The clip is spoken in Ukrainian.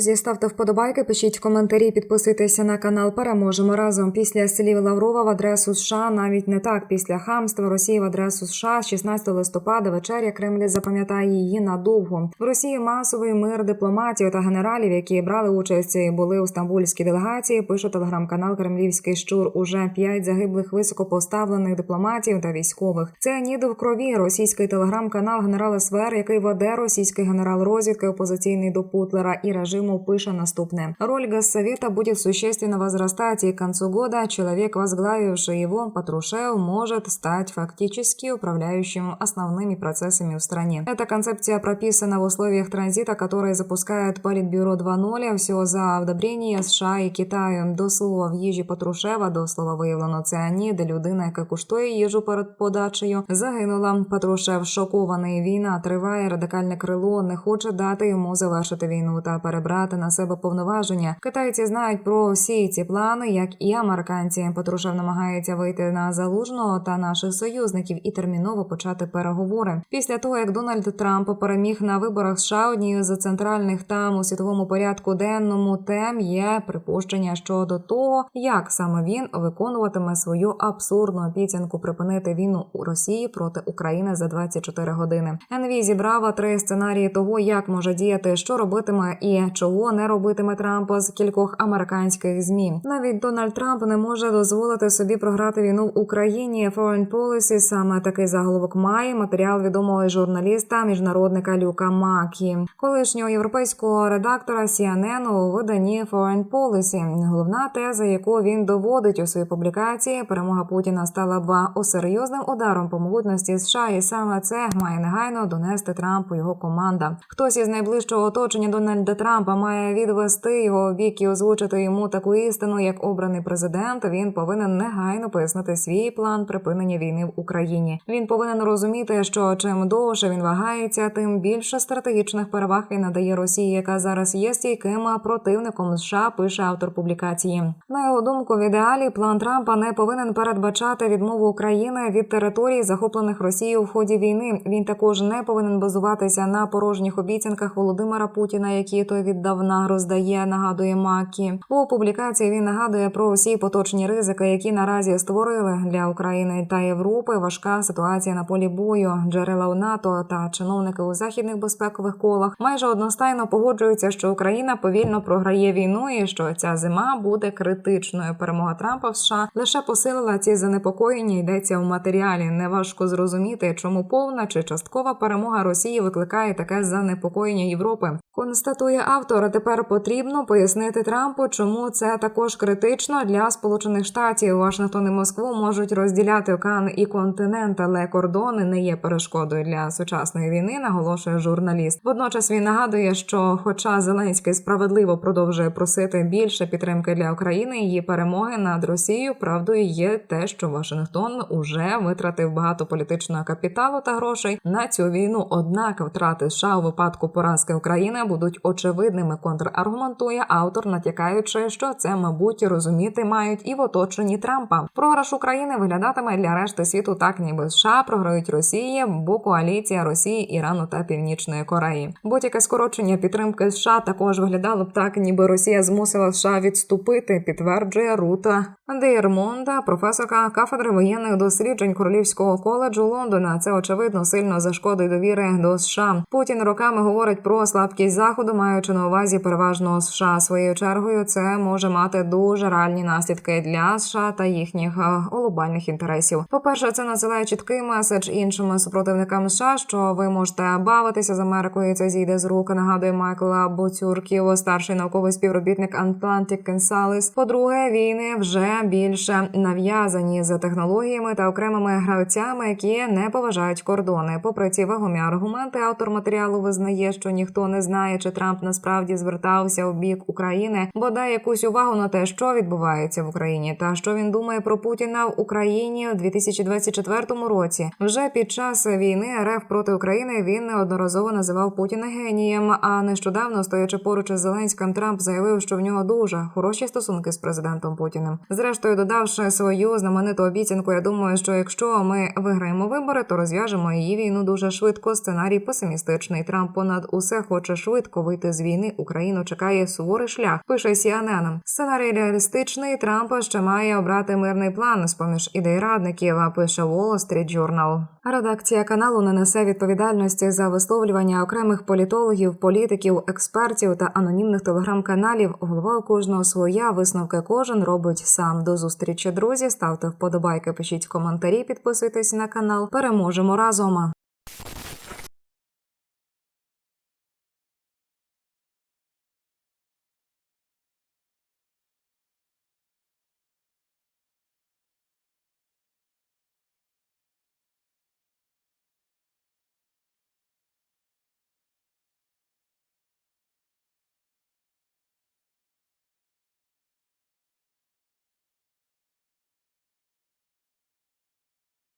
Друзі, ставте вподобайки, пишіть коментарі, підписуйтеся на канал. Переможемо разом. Після слів Лаврова в адресу США навіть не так. Після хамства Росії в адресу США 16 листопада вечеря Кремль запам'ятає її надовго. В Росії масовий мир дипломатів та генералів, які брали участь були у стамбульській делегації. Пише телеграм-канал Кремлівський щур. Уже п'ять загиблих високопоставлених дипломатів та військових. Це ніди в крові. Російський телеграм-канал генерал СВР, який веде російський генерал розвідки опозиційний до Путлера і режиму пише наступне: роль Госсовета будет существенно возрастать, и к концу года человек, возглавивший его, Патрушев, может стать фактически управляющим основными процессами в стране. Эта концепция прописана в условиях транзита, который запускает Политбюро 2.0, всього за одобрення США і Китаю. До слова в їжі Патрушева, до слова виявлено ціанід, людина, яка куштує їжу перед подачею, загинула. Патрушев шокований. Війна триває. Радикальне крило не хоче дати йому завершити війну та перебрати на себе повноваження. Китайці знають про всі ці плани, як і американці. Патрушев намагається вийти на залужного та наших союзників і терміново почати переговори. Після того як Дональд Трамп переміг на виборах США, однією з центральних там у світовому порядку денному тем є припущення щодо того, як саме він виконуватиме свою абсурдну обіцянку припинити війну у Росії проти України за 24 години. НВ зібрала три сценарії того, як може діяти, що робитиме і чого не робитиме Трамп з кількох американських змі. Навіть Дональд Трамп не може дозволити собі програти війну в Україні. Foreign Policy саме такий заголовок має матеріал відомого журналіста міжнародника Люка Макі, колишнього європейського редактора CNN у виданні Foreign Policy. Головна теза, яку він доводить у своїй публікації, перемога Путіна стала б серйозним ударом по могутності США, і саме це має негайно донести Трампу його команда. Хтось із найближчого оточення Дональда Трампа має відвести його в бік і озвучити йому таку істину, як обраний президент. Він повинен негайно пояснити свій план припинення війни в Україні. Він повинен розуміти, що чим довше він вагається, тим більше стратегічних переваг він надає Росії, яка зараз є стійким противником США. Пише автор публікації. На його думку, в ідеалі план Трампа не повинен передбачати відмову України від територій, захоплених Росією в ході війни. Він також не повинен базуватися на порожніх обіцянках Володимира Путіна, які той віддавна роздає. Нагадує Макі у публікації. Він нагадує про всі поточні ризики, які наразі створили для України та Європи. Важка ситуація на полі бою. Джерела у НАТО та чиновники у західних безпекових колах майже одностайно погоджуються, що Україна повільно програє війну і що ця зима буде критичною. Перемога Трампа в США лише посилила ці занепокоєння. Йдеться в матеріалі. Неважко зрозуміти, чому повна чи часткова перемога Росії викликає таке занепокоєння Європи. Констатує автор. А Тепер потрібно пояснити Трампу, чому це також критично для Сполучених Штатів. Вашингтон і Москву можуть розділяти океан і континент, але кордони не є перешкодою для сучасної війни. Наголошує журналіст. Водночас він нагадує, що, хоча Зеленський справедливо продовжує просити більше підтримки для України, її перемоги над Росією, правдою є те, що Вашингтон уже витратив багато політичного капіталу та грошей на цю війну. Однак втрати США у випадку поразки України будуть очевидними. Контраргументує автор, натякаючи, що це, мабуть, розуміти мають і в оточенні Трампа. Програш України виглядатиме для решти світу так, ніби США програють Росії, бо коаліція Росії, Ірану та Північної Кореї. Будь-яке скорочення підтримки США також виглядало б так, ніби Росія змусила США відступити. Підтверджує Рута Дейрмонда, професорка кафедри воєнних досліджень Королівського коледжу Лондона. Це очевидно сильно зашкодить довіри до США. Путін роками говорить про слабкість заходу, маючи на увазі переважно США. Своєю чергою це може мати дуже реальні наслідки для США та їхніх е, глобальних інтересів. По перше, це надсилає чіткий меседж іншим супротивникам США, що ви можете бавитися з Америкою. Це зійде з рук. Нагадує Майкла Буцюрків, старший науковий співробітник Atlantic Consulting. По-друге, війни вже більше нав'язані за технологіями та окремими гравцями, які не поважають кордони. Попри ці вагомі аргументи, автор матеріалу визнає, що ніхто не знає, чи Трамп насправді звертався в бік України, бо дає якусь увагу на те, що відбувається в Україні, та що він думає про Путіна в Україні у 2024 році. Вже під час війни РФ проти України він неодноразово називав Путіна генієм. А нещодавно, стоячи поруч із Зеленським, Трамп заявив, що в нього дуже хороші стосунки з президентом Путіним. Зрештою, додавши свою знамениту обіцянку, я думаю, що якщо ми виграємо вибори, то розв'яжемо її війну дуже швидко. Сценарій песимістичний. Трамп понад усе хоче швидко вийти з війни Україну чекає суворий шлях. Пише CNN. Сценарій реалістичний. Трампа ще має обрати мирний план з поміж ідей радників. А пише Wall Street Journal. Редакція каналу не несе відповідальності за висловлювання окремих політологів, політиків, експертів та анонімних телеграм-каналів. Голова кожного своя висновки кожен робить сам. До зустрічі, друзі. Ставте вподобайки, пишіть коментарі, підписуйтесь на канал. Переможемо разом.